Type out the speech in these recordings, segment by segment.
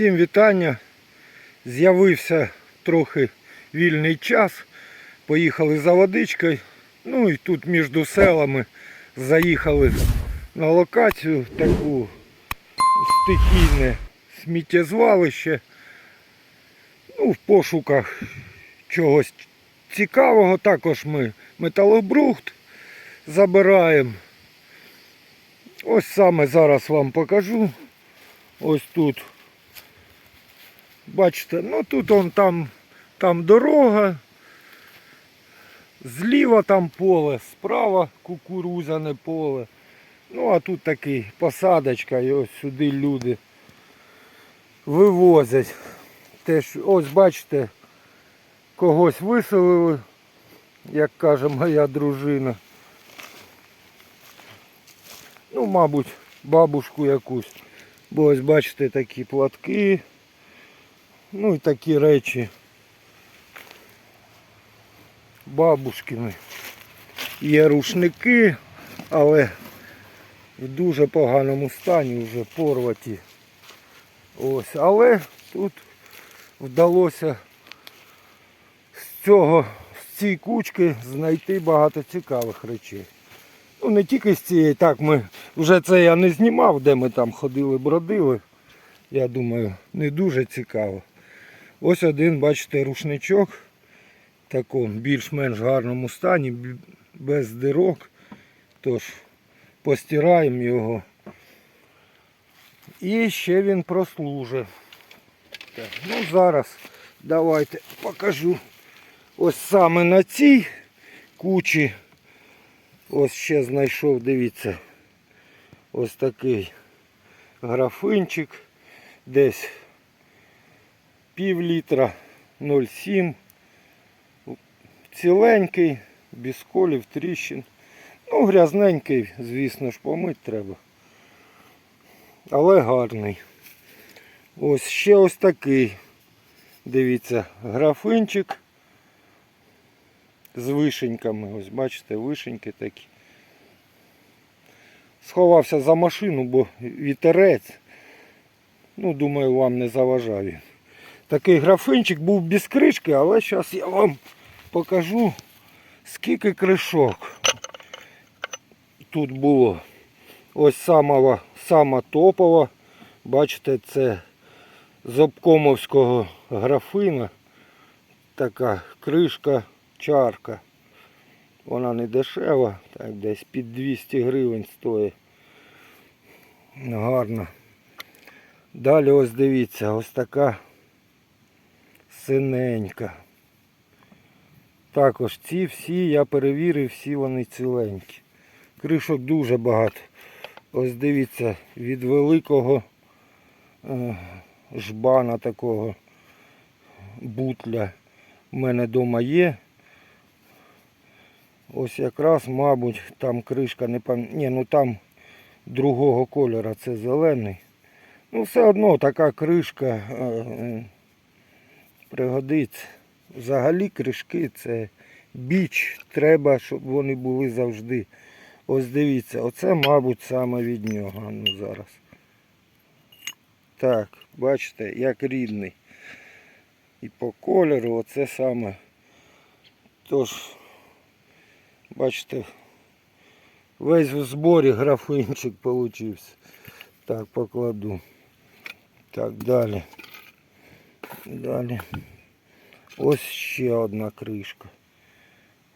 Всім вітання. З'явився трохи вільний час. Поїхали за водичкою. Ну і тут між селами заїхали на локацію таку стихійне сміттєзвалище. Ну, в пошуках чогось цікавого. Також ми металобрухт забираємо. Ось саме зараз вам покажу. Ось тут. Бачите, ну тут он там, там дорога. Зліва там поле, справа кукурузяне поле. Ну а тут такий посадочка і ось сюди люди вивозять. Теж, ось бачите, когось виселили, як каже моя дружина. Ну, мабуть, бабушку якусь. Бо ось бачите такі платки. Ну і такі речі. Бабушкини. Є рушники, але в дуже поганому стані вже порваті. Ось. Але тут вдалося з цього, з цієї кучки знайти багато цікавих речей. Ну не тільки з цієї, так ми вже це я не знімав, де ми там ходили, бродили. Я думаю, не дуже цікаво. Ось один, бачите, рушничок в такому більш-менш гарному стані, без дирок. Тож постираємо його. І ще він прослужить. Так, ну зараз давайте покажу. Ось саме на цій кучі. Ось ще знайшов, дивіться, ось такий графинчик, десь пів літра 0,7. Ціленький, без колів, тріщин. Ну, грязненький, звісно ж, помить треба. Але гарний. Ось ще ось такий. Дивіться, графинчик з вишеньками. Ось бачите, вишеньки такі. Сховався за машину, бо вітерець. Ну, думаю, вам не заважав він. Такий графинчик був без кришки, але зараз я вам покажу, скільки кришок тут було. Ось самого, сама топова. Бачите, це з обкомовського графина. Така кришка, чарка. Вона не дешева, так десь під 200 гривень стоїть. Гарно. Далі ось дивіться, ось така синенька. Також ці всі я перевірив, всі вони ціленькі. Кришок дуже багато. Ось дивіться, від великого е, жбана такого бутля в мене вдома є. Ось якраз, мабуть, там кришка не пам... Ні, ну там другого кольору, це зелений. Ну все одно така кришка е, е, пригодиться. Взагалі кришки це біч, треба, щоб вони були завжди. Ось дивіться, оце, мабуть, саме від нього. Ну зараз. Так, бачите, як рідний. І по кольору оце саме. Тож, бачите, весь в зборі графинчик получився. Так, покладу. Так, далі. Далі. Ось ще одна кришка.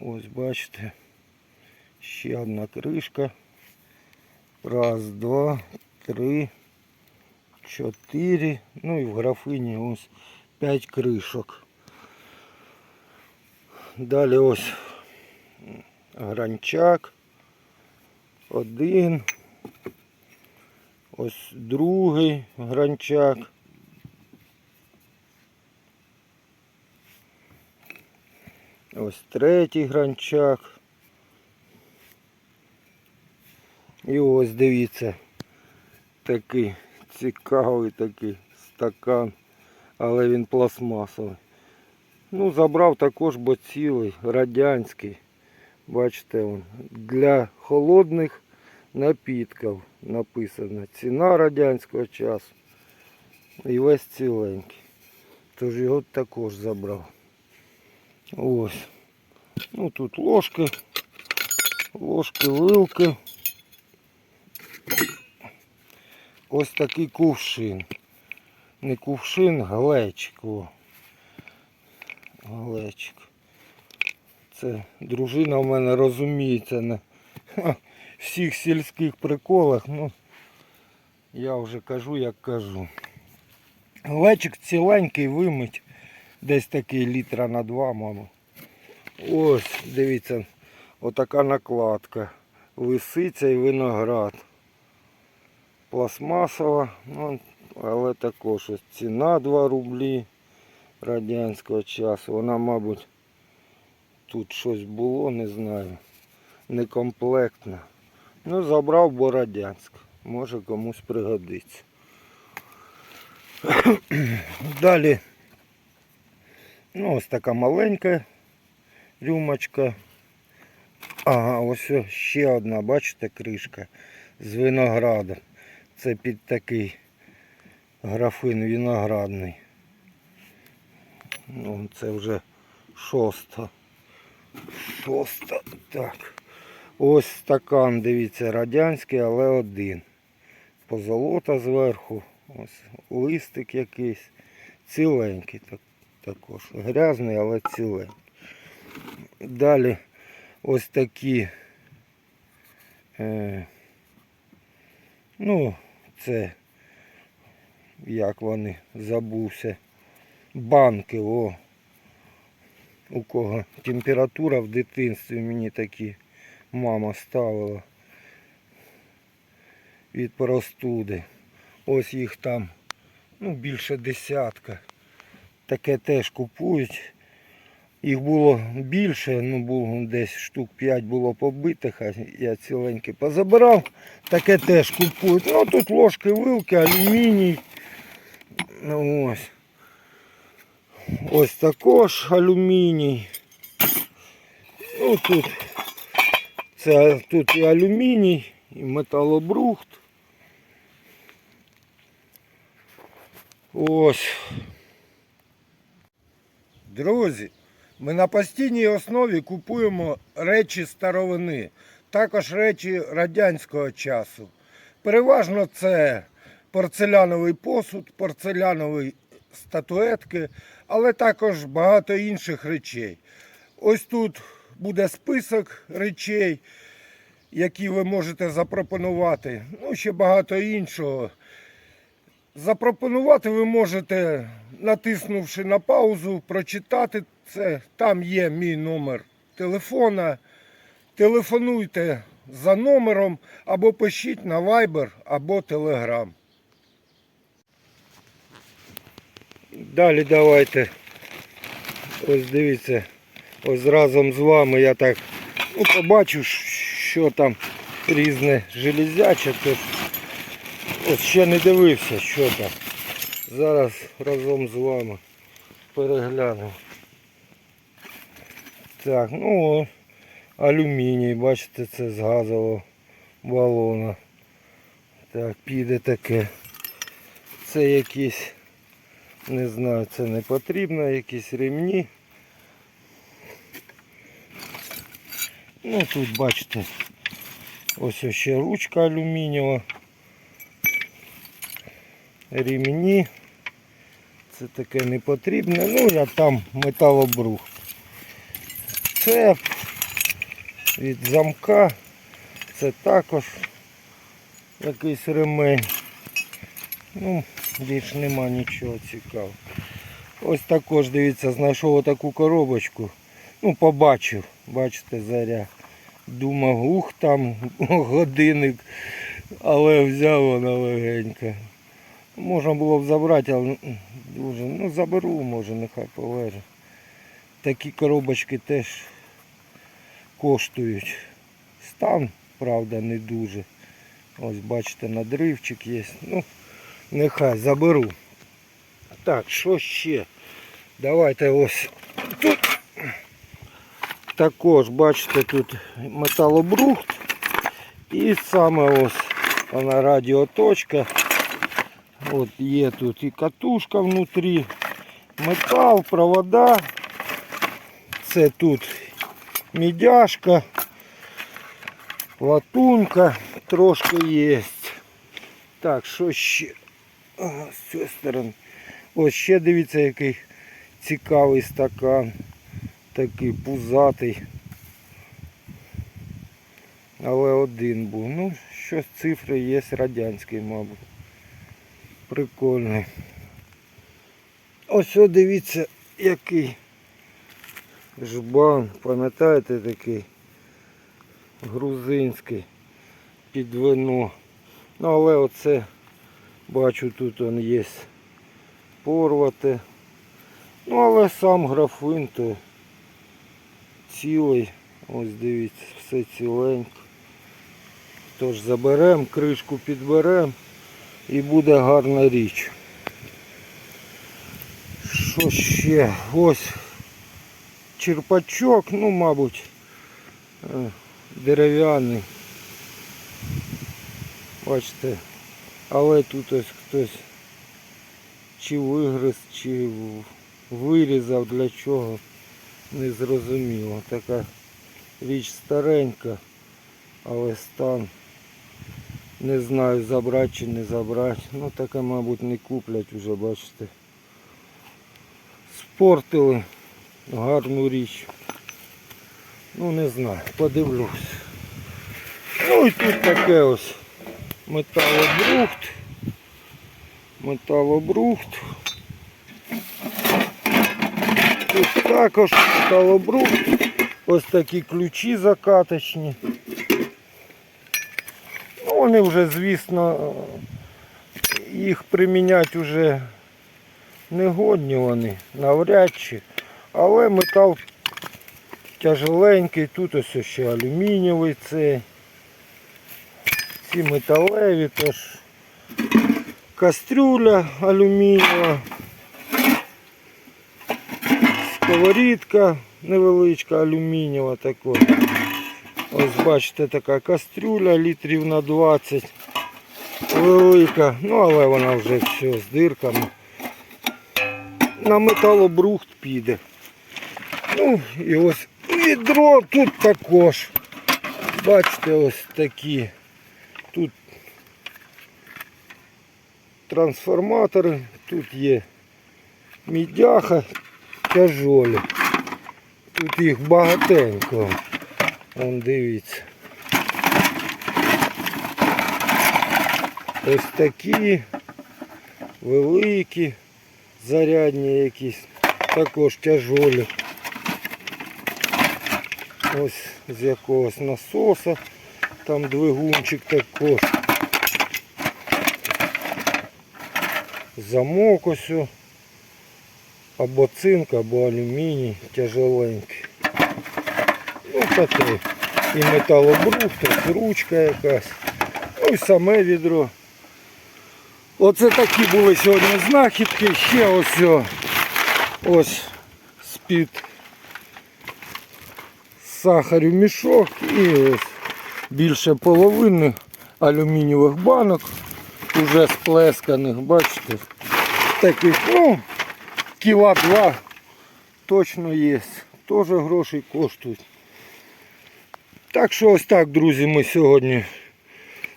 Ось бачите. Ще одна кришка. Раз, два, три, чотири. Ну і в графині ось п'ять кришок. Далі ось гранчак. Один. Ось другий гранчак. Ось третій гранчак. І ось дивіться, такий цікавий такий стакан, але він пластмасовий. Ну, забрав також, бо цілий, радянський. Бачите, он, для холодних напітків написано. Ціна радянського часу. І весь ціленький. Тож його також забрав. Ось. Ну тут ложки. Ложки, вилки. Ось такий кувшин. Не кувшин, глечик. О. Глечик. Це дружина в мене розуміється на всіх сільських приколах. Ну, я вже кажу, як кажу. Глечик ціленький вимить. Десь такий літра на два, мабуть. Ось, дивіться, отака накладка. Лисиця і виноград. Пластмасова, ну, але також ось ціна 2 рублі радянського часу. Вона, мабуть, тут щось було, не знаю. Некомплектна. Ну, забрав, бо радянська. Може комусь пригодиться. Далі. Ну, ось така маленька рюмочка. Ага, ось ще одна, бачите, кришка з виноградом. Це під такий графин виноградний. Ну, це вже шоста. Шоста. Так. Ось стакан, дивіться, радянський, але один. Позолота зверху. Ось листик якийсь. Ціленький так, також. Грязний, але ціленький. Далі ось такі. Е, ну, це як вони забувся. Банки, о. У кого температура в дитинстві мені такі мама ставила від простуди. Ось їх там ну, більше десятка. Таке теж купують. Їх було більше, ну було десь штук 5 було побитих, а я ціленькі позабирав. Таке теж купують. Ну тут ложки, вилки, алюміній. Ось. Ось також алюміній. Ну тут це тут і алюміній, і металобрухт. Ось. Друзі, ми на постійній основі купуємо речі старовини, також речі радянського часу. Переважно це порцеляновий посуд, порцелянові статуетки, але також багато інших речей. Ось тут буде список речей, які ви можете запропонувати. Ну, ще багато іншого. Запропонувати ви можете, натиснувши на паузу, прочитати це. Там є мій номер телефона. Телефонуйте за номером або пишіть на Viber або Telegram. Далі давайте. Ось дивіться, ось разом з вами я так ну, побачу, що там різне железяче. Тож Ось ще не дивився, що там. Зараз разом з вами перегляну. Так, ну о, алюміній, бачите, це з газового балона. Так, піде таке. Це якісь, не знаю, це не потрібно, якісь ремні. Ну тут бачите, ось ще ручка алюмінієва рівні. Це таке не потрібне. Ну, а там металобрух. Це від замка. Це також якийсь ремень. Ну, більш нема нічого цікавого. Ось також, дивіться, знайшов таку коробочку. Ну, побачив, бачите, заря. Думав, ух там годинник, але взяв вона легенька. Можна було б забрати, але дуже. Ну заберу, може, нехай полежить. Такі коробочки теж коштують. Стан, правда, не дуже. Ось бачите, надривчик є. Ну, нехай заберу. Так, що ще? Давайте ось тут також, бачите, тут металобрухт. І саме ось вона радіоточка. От є тут і катушка внутрі, метал, провода. Це тут мідяшка, латунка трошки є. Так, що ще? Ага, з цієї сторони. Ось ще дивіться, який цікавий стакан. Такий пузатий. Але один був. Ну, щось цифри є радянський, мабуть. Прикольний. Ось дивіться, який жбан. Пам'ятаєте такий грузинський під вино. Ну але оце бачу тут он є порвати. Ну але сам графин то цілий. Ось дивіться, все ціленько. Тож заберемо, кришку підберемо і буде гарна річ. Що ще? Ось черпачок, ну мабуть, е, дерев'яний. Бачите, але тут ось хтось чи вигриз, чи вирізав для чого, не зрозуміло. Така річ старенька, але стан не знаю забрати чи не забрати. Ну таке, мабуть, не куплять уже, бачите. Спортили гарну річ. Ну не знаю, подивлюсь. Ну і тут таке ось металобрухт. Металобрухт. Тут також металобрухт. Ось такі ключі закаточні. Вони вже, звісно, їх приміняти вже не годні вони, навряд чи. Але метал тяжеленький, тут ось ще алюмінієвий цей. Ці металеві, тож кастрюля алюмінієва, сковорідка невеличка алюмінієва також. Ось бачите, така кастрюля літрів на 20. Велика, ну але вона вже все з дирками. На металобрухт піде. Ну і ось відро тут також. Бачите, ось такі. Тут трансформатори, тут є мідяха, тяжолі. Тут їх багатенько. Вон дивіться. Ось такі великі, зарядні якісь, також тяжолі. Ось з якогось насоса, там двигунчик також. Замок ось. Або цинк, або алюміній, тяжеленький. Ну. І металобрух, тут ручка якась. Ну і саме відро. Оце такі були сьогодні знахідки. Ще ось ось з-під сахарю мішок і ось більше половини алюмінієвих банок, уже сплесканих, бачите, таких, ну, кіла два точно є. Теж грошей коштують. Так що ось так, друзі, ми сьогодні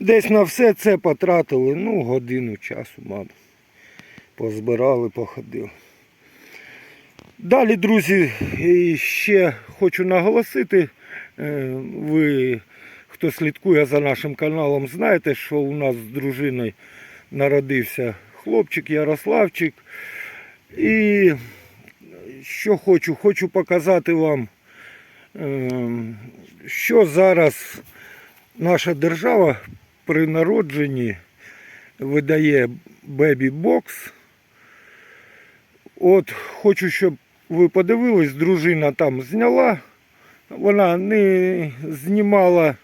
десь на все це потратили, ну, годину часу, мабуть. Позбирали, походили. Далі, друзі, ще хочу наголосити, е, ви, хто слідкує за нашим каналом, знаєте, що у нас з дружиною народився хлопчик Ярославчик. І що хочу, хочу показати вам, що зараз наша держава при народженні видає бебі-бокс. От хочу, щоб ви подивились, дружина там зняла. Вона не знімала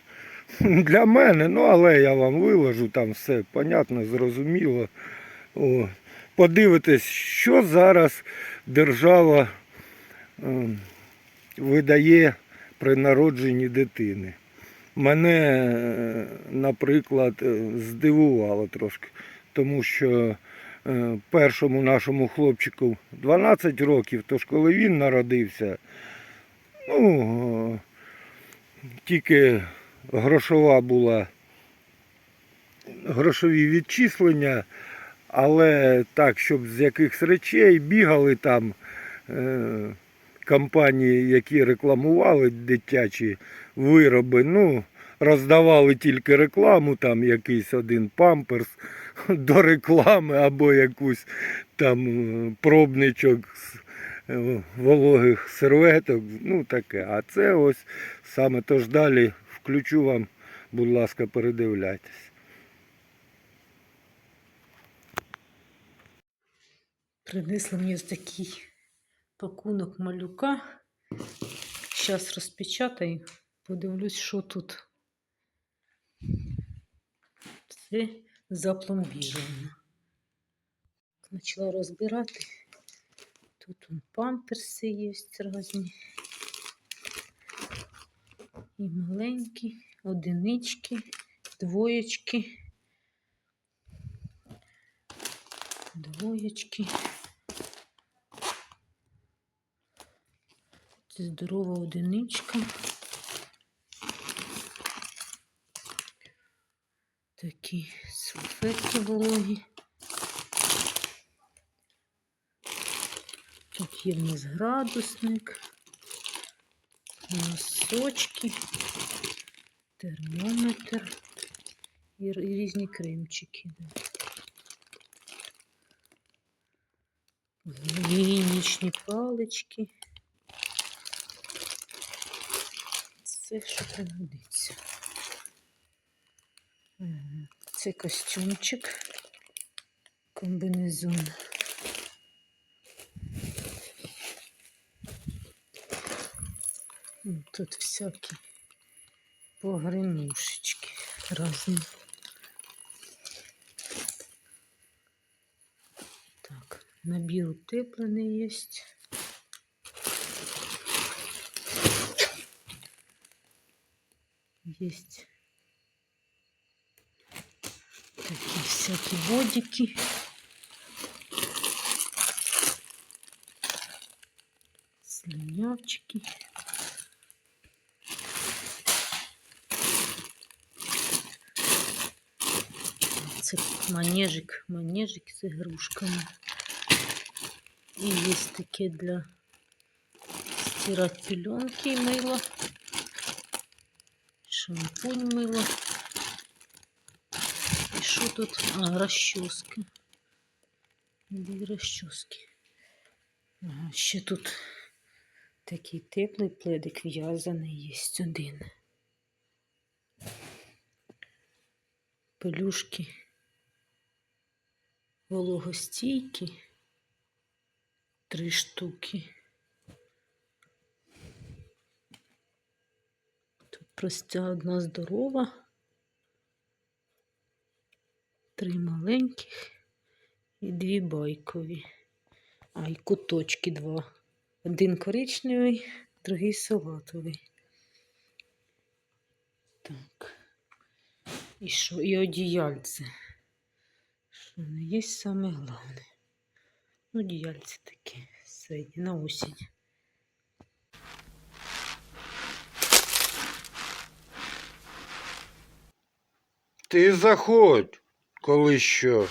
для мене, ну але я вам виложу, там все понятно, зрозуміло. О, подивитесь, що зараз держава е, видає при народженні дитини. Мене, е, наприклад, е, здивувало трошки. тому що е, першому нашому хлопчику 12 років, тож коли він народився, ну, тільки грошова була, грошові відчислення, але так, щоб з якихось речей бігали там компанії, які рекламували дитячі вироби, ну, роздавали тільки рекламу, там якийсь один памперс до реклами або якусь там е, пробничок з е, вологих серветок, ну таке. А це ось саме тож далі включу вам, будь ласка, передивляйтесь. Принесли мені ось такий пакунок малюка. Зараз розпечатаю, подивлюсь, що тут. Це запломбіровано. Почала розбирати. Тут он памперси є різні. І маленькі, одинички, двоєчки. Двоєчки. Це здорова одиничка. Такі салфетки вологі. Тут є в нас градусник, носочки, термометр і різні кремчики. да. Гігієнічні палички. Це що пригодиться. Це костюмчик, комбінезон. М, Тут всякі погремушечки разні. Так, набір утеплений есть. Есть такие всякие водики. Слюнявчики. Це манежик, манежик з ігрушками. І є таке для стирати пеленки і мило. Шампунь мило. І що тут? А, розчоски. Дві розчоски. Ага, ще тут такий теплий пледик в'язаний є один. Пелюшки вологостійкі. Три штуки. Простя одна здорова. Три маленьких і дві байкові. А, і куточки два. Один коричневий, другий салатовий. Так. І що? І одіяльце. Що не є саме головне. Ну, одіяльце таке середнє на осінь. Ти заходь, коли що.